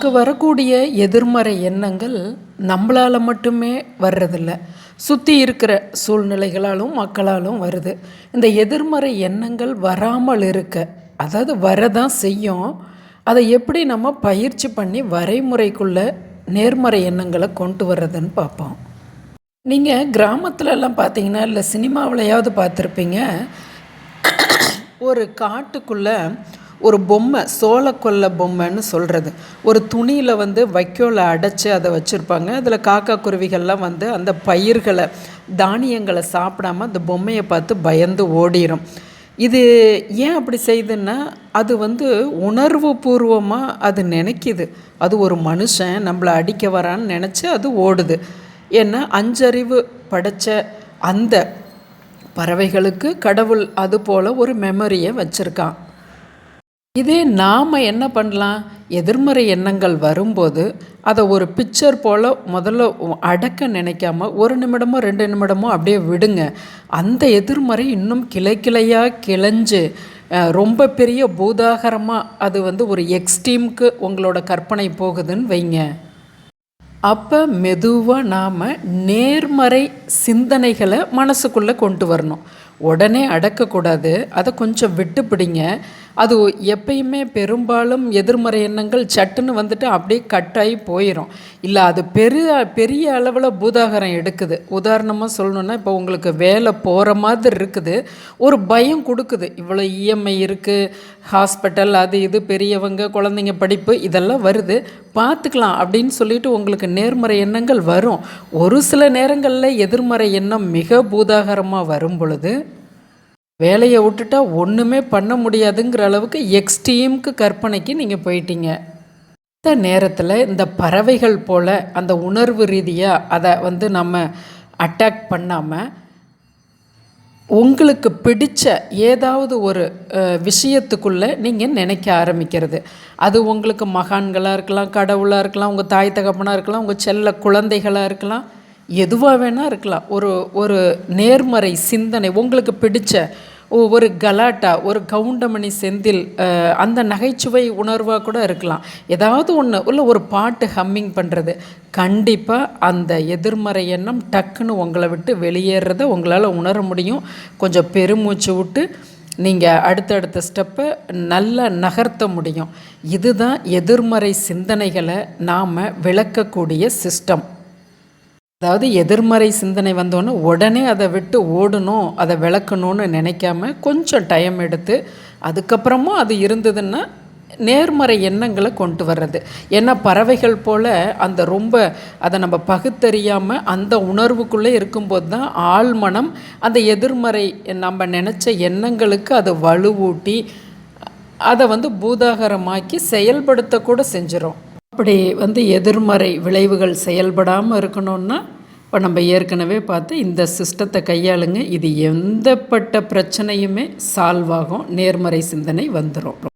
நமக்கு வரக்கூடிய எதிர்மறை எண்ணங்கள் நம்மளால் மட்டுமே வர்றதில்ல. சுற்றி இருக்கிற சூழ்நிலைகளாலும் மக்களாலும் வருது. இந்த எதிர்மறை எண்ணங்கள் வராமல் இருக்க அதாவது வரதான் செய்யும் அதை எப்படி நம்ம பயிற்சி பண்ணி வரைமுறைக்குள்ளே நேர்மறை எண்ணங்களை கொண்டு வர்றதுன்னு பார்ப்போம். நீங்கள் கிராமத்துலலாம் பார்த்தீங்கன்னா இல்லை சினிமாவிலையாவது பார்த்துருப்பீங்க ஒரு காட்டுக்குள்ளே ஒரு பொம்மை சோளக்கொல்ல பொம்மைன்னு சொல்கிறது ஒரு துணியில் வந்து வைக்கோலை அடைச்சி அதை வச்சுருப்பாங்க. அதில் காக்கா குருவிகள்லாம் வந்து அந்த பயிர்களை தானியங்களை சாப்பிடாம அந்த பொம்மையை பார்த்து பயந்து ஓடிடும் இது ஏன் அப்படி செய்யுதுன்னா அது வந்து உணர்வு பூர்வமாக அது நினைக்கிது. அது ஒரு மனுஷன் நம்மளை அடிக்க வரான்னு நினச்சி அது ஓடுது. ஏன்னா அஞ்சறிவு படைச்ச அந்த பறவைகளுக்கு கடவுள் அது போல் ஒரு மெமரியை வச்சுருக்கான். இதே நாம் என்ன பண்ணலாம்? எதிர்மறை எண்ணங்கள் வரும்போது அதை ஒரு பிக்சர் போல் முதல்ல அடக்க நினைக்காம ஒரு நிமிடமோ ரெண்டு நிமிடமோ அப்படியே விடுங்க. அந்த எதிர்மறை இன்னும் கிளை கிளையாக கிளைஞ்சு ரொம்ப பெரிய பூதாகரமாக அது வந்து ஒரு எக்ஸ்ட்ரீம்க்கு உங்களோட கற்பனை போகுதுன்னு வைங்க. அப்போ மெதுவாக நாம் நேர்மறை சிந்தனைகளை மனசுக்குள்ளே கொண்டு வரணும். உடனே அடக்கக்கூடாது. அதை கொஞ்சம் விட்டு பிடிங்க அது எப்பயுமே பெரும்பாலும் எதிர்மறை எண்ணங்கள் சட்டுன்னு வந்துட்டு அப்படியே கட்டாகி போயிடும் இல்லை அது பெரிய பெரிய அளவில் பூதாகரம் எடுக்குது. உதாரணமாக சொல்லணுன்னா இப்போ உங்களுக்கு வேலை போகிற மாதிரி இருக்குது. ஒரு பயம் கொடுக்குது. இவ்வளோ இஎம்ஐ இருக்குது ஹாஸ்பிட்டல் அது இது பெரியவங்க குழந்தைங்க படிப்பு இதெல்லாம் வருது. பார்த்துக்கலாம் அப்படின்னு சொல்லிட்டு உங்களுக்கு நேர்மறை எண்ணங்கள் வரும். ஒரு சில நேரங்களில் எதிர்மறை எண்ணம் மிக பூதாகரமாக வரும் பொழுது வேலையை விட்டுட்டா ஒன்றுமே பண்ண முடியாதுங்கிற அளவுக்கு எக்ஸ்ட்ரீமுக்கு கற்பனைக்கு நீங்கள் போயிட்டீங்க. இந்த நேரத்தில் இந்த பறவைகள் போல் அந்த உணர்வு ரீதியாக அதை வந்து நம்ம அட்டாக் பண்ணாமல் உங்களுக்கு பிடித்த ஏதாவது ஒரு விஷயத்துக்குள்ளே நீங்கள் நினைக்க ஆரம்பிக்கிறது. அது உங்களுக்கு மகான்களாக இருக்கலாம் கடவுளாக இருக்கலாம் உங்கள் தாய் தகப்பனாக இருக்கலாம் உங்கள் செல்ல குழந்தைகளாக இருக்கலாம். எதுவாக வேணால் இருக்கலாம். ஒரு ஒரு நேர்மறை சிந்தனை உங்களுக்கு பிடிச்ச ஒரு கலாட்டா ஒரு கவுண்டமணி செந்தில் அந்த நகைச்சுவை உணர்வாக கூட இருக்கலாம். ஏதாவது ஒன்று இல்லை ஒரு பாட்டு ஹம்மிங் பண்ணுறது கண்டிப்பாக அந்த எதிர்மறை எண்ணம் டக்குன்னு உங்களை விட்டு வெளியேறத உங்களால் உணர முடியும். கொஞ்சம் பெருமூச்சு விட்டு நீங்கள் அடுத்தடுத்த ஸ்டெப்பை நல்லா நகர்த்த முடியும். இதுதான் எதிர்மறை சிந்தனைகளை நாம் விளக்கக்கூடிய சிஸ்டம் அதாவது எதிர்மறை சிந்தனை வந்தோன்னே உடனே அதை விட்டு ஓடணும் அதை விளக்கணும்னு நினைக்காம கொஞ்சம் டைம் எடுத்து அதுக்கப்புறமும் அது இருந்ததுன்னா நேர்மறை எண்ணங்களை கொண்டு வர்றது. ஏன்னா பறவைகள் போல் அந்த ரொம்ப அதை நம்ம பகுத்தறியாமல் அந்த உணர்வுக்குள்ளே இருக்கும்போது தான் ஆழ்மனம் அந்த எதிர்மறை நம்ம நினச்ச எண்ணங்களுக்கு அதை வலுவூட்டி அதை வந்து பூதாகரமாக்கி செயல்படுத்தக்கூட செஞ்சிடும் அப்படி வந்து எதிர்மறை விளைவுகள் செயல்படாமல் இருக்கணும்னா இப்போ நம்ம ஏற்கனவே பார்த்து இந்த சிஸ்டத்தை கையாளுங்க. இது எந்தப்பட்ட பிரச்சனையுமே சால்வ் ஆகும். நேர்மறை சிந்தனை வந்துடும்